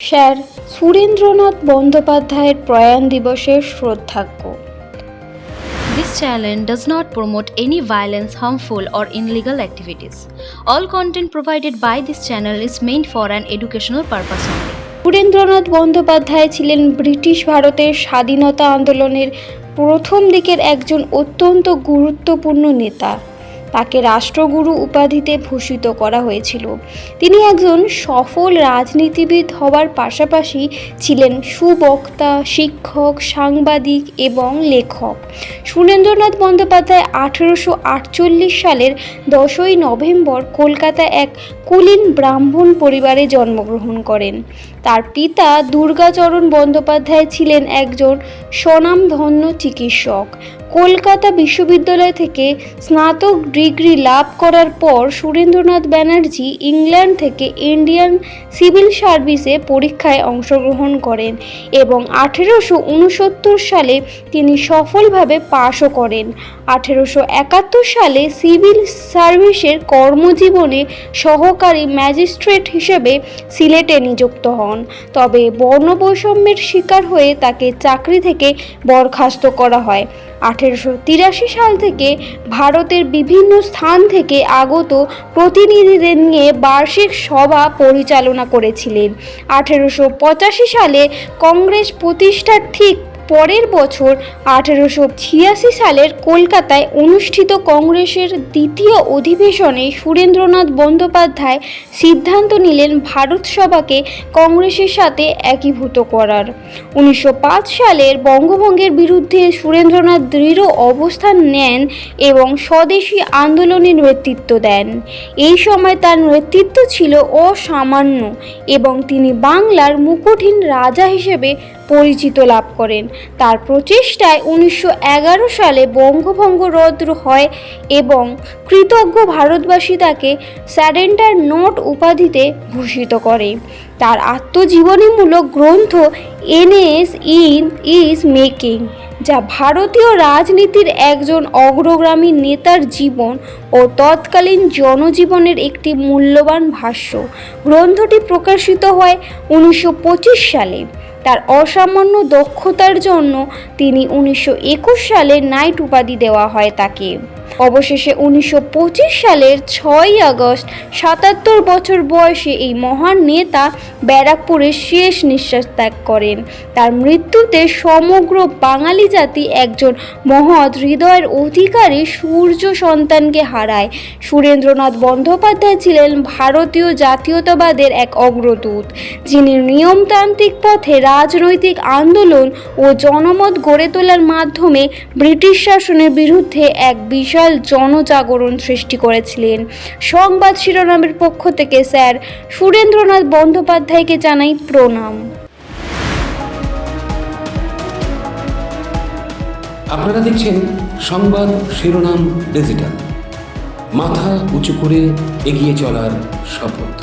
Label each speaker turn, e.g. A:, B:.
A: Sir Surendranath বন্দ্যোপাধ্যায়ের প্রয়াণ দিবসের শ্রদ্ধাজ্ঞ
B: This channel does not promote any violence, harmful, or illegal activities. All content provided by this channel is meant for an educational purpose only.
A: Surendranath Bandyopadhyay ছিলেন British ভারতের স্বাধীনতা আন্দোলনের প্রথম দিকের একজন অত্যন্ত গুরুত্বপূর্ণ নেতা তাকে রাষ্ট্রগুরু উপাধিতে ভূষিত করা হয়েছিল। তিনি একজন সফল রাজনীতিবিদ হওয়ার পাশাপাশি ছিলেন সুবক্তা, শিক্ষক, সাংবাদিক এবং লেখক। সুরেন্দ্রনাথ বন্দ্যোপাধ্যায় আঠেরোশো আটচল্লিশ সালের দশই নভেম্বর কলকাতায় এক কুলীন ব্রাহ্মণ পরিবারে জন্মগ্রহণ করেন। তার পিতা দুর্গাচরণ বন্দ্যোপাধ্যায় ছিলেন একজন স্বনামধন্য চিকিৎসক। কলকাতা বিশ্ববিদ্যালয় থেকে স্নাতক ডিগ্রি লাভ করার পর সুরেন্দ্রনাথ ব্যানার্জি ইংল্যান্ড থেকে ইন্ডিয়ান সিভিল সার্ভিসে পরীক্ষায় অংশগ্রহণ করেন এবং আঠেরোশো উনসত্তর সালে তিনি সফলভাবে পাশও করেন। আঠেরোশো একাত্তর সালে সিভিল সার্ভিসের কর্মজীবনে সহকারী ম্যাজিস্ট্রেট হিসেবে সিলেটে নিযুক্ত হন। তবে বর্ণবৈষম্যের শিকার হয়ে তাকে চাকরি থেকে বরখাস্ত করা হয়। আঠেরোশো তিরাশি সাল থেকে ভারতের বিভিন্ন স্থান থেকে আগত প্রতিনিধিদের নিয়ে বার্ষিক সভা পরিচালনা করেছিলেন। আঠেরোশো পঁচাশি সালে কংগ্রেস প্রতিষ্ঠার ঠিক পরের বছর আঠেরোশো ছিয়াশি সালের কলকাতায় অনুষ্ঠিত কংগ্রেসের দ্বিতীয় অধিবেশনে সুরেন্দ্রনাথ বন্দ্যোপাধ্যায় সিদ্ধান্ত নিলেন ভারত সভাকে কংগ্রেসের সাথে একীভূত করার। উনিশশো পাঁচ সালের বঙ্গভঙ্গের বিরুদ্ধে সুরেন্দ্রনাথ দৃঢ় অবস্থান নেন এবং স্বদেশী আন্দোলনের নেতৃত্ব দেন। এই সময় তার নেতৃত্ব ছিল অসামান্য এবং তিনি বাংলার মুকুটহীন রাজা হিসেবে পরিচিত লাভ করেন। তার প্রচেষ্টায় উনিশশো এগারো সালে বঙ্গভঙ্গ রদ হয় এবং কৃতজ্ঞ ভারতবাসী তাকে স্যারেন্ডার নোট উপাধিতে ভূষিত করে। তার আত্মজীবনীমূলক গ্রন্থ এনএস ইন ইজ মেকিং, যা ভারতীয় রাজনীতির একজন অগ্রগামী নেতার জীবন ও তৎকালীন জনজীবনের একটি মূল্যবান ভাষ্য। গ্রন্থটি প্রকাশিত হয় উনিশশো পঁচিশ সালে। তার অসামান্য দক্ষতার জন্য তিনি উনিশশো একুশ সালে নাইট উপাধি দেওয়া হয় তাকে। অবশেষে উনিশশো পঁচিশ সালের ছয়ই আগস্ট, সাতাত্তর বছর বয়সে এই মহান নেতা ব্যারাকপুরে শেষ নিঃশ্বাস ত্যাগ করেন। তার মৃত্যুতে সমগ্র বাঙালি জাতি একজন মহৎ হৃদয়ের অধিকারী সূর্য সন্তানকে হারায়। সুরেন্দ্রনাথ বন্দ্যোপাধ্যায় ছিলেন ভারতীয় জাতীয়তাবাদের এক অগ্রদূত, যিনি নিয়মতান্ত্রিক পথে রাজনৈতিক আন্দোলন ও জনমত গড়ে তোলার মাধ্যমে ব্রিটিশ শাসনের বিরুদ্ধে এক বিশাল জনজাগরণ সৃষ্টি করেছিলেন। সংবাদ শিরোনামের পক্ষ থেকে স্যার সুরেন্দ্রনাথ বন্দ্যোপাধ্যায়কে জানাই প্রণাম।
C: আপনারা দেখছেন সংবাদ শিরোনাম ডিজিটাল। মাথা উঁচু করে এগিয়ে চলার শপথ।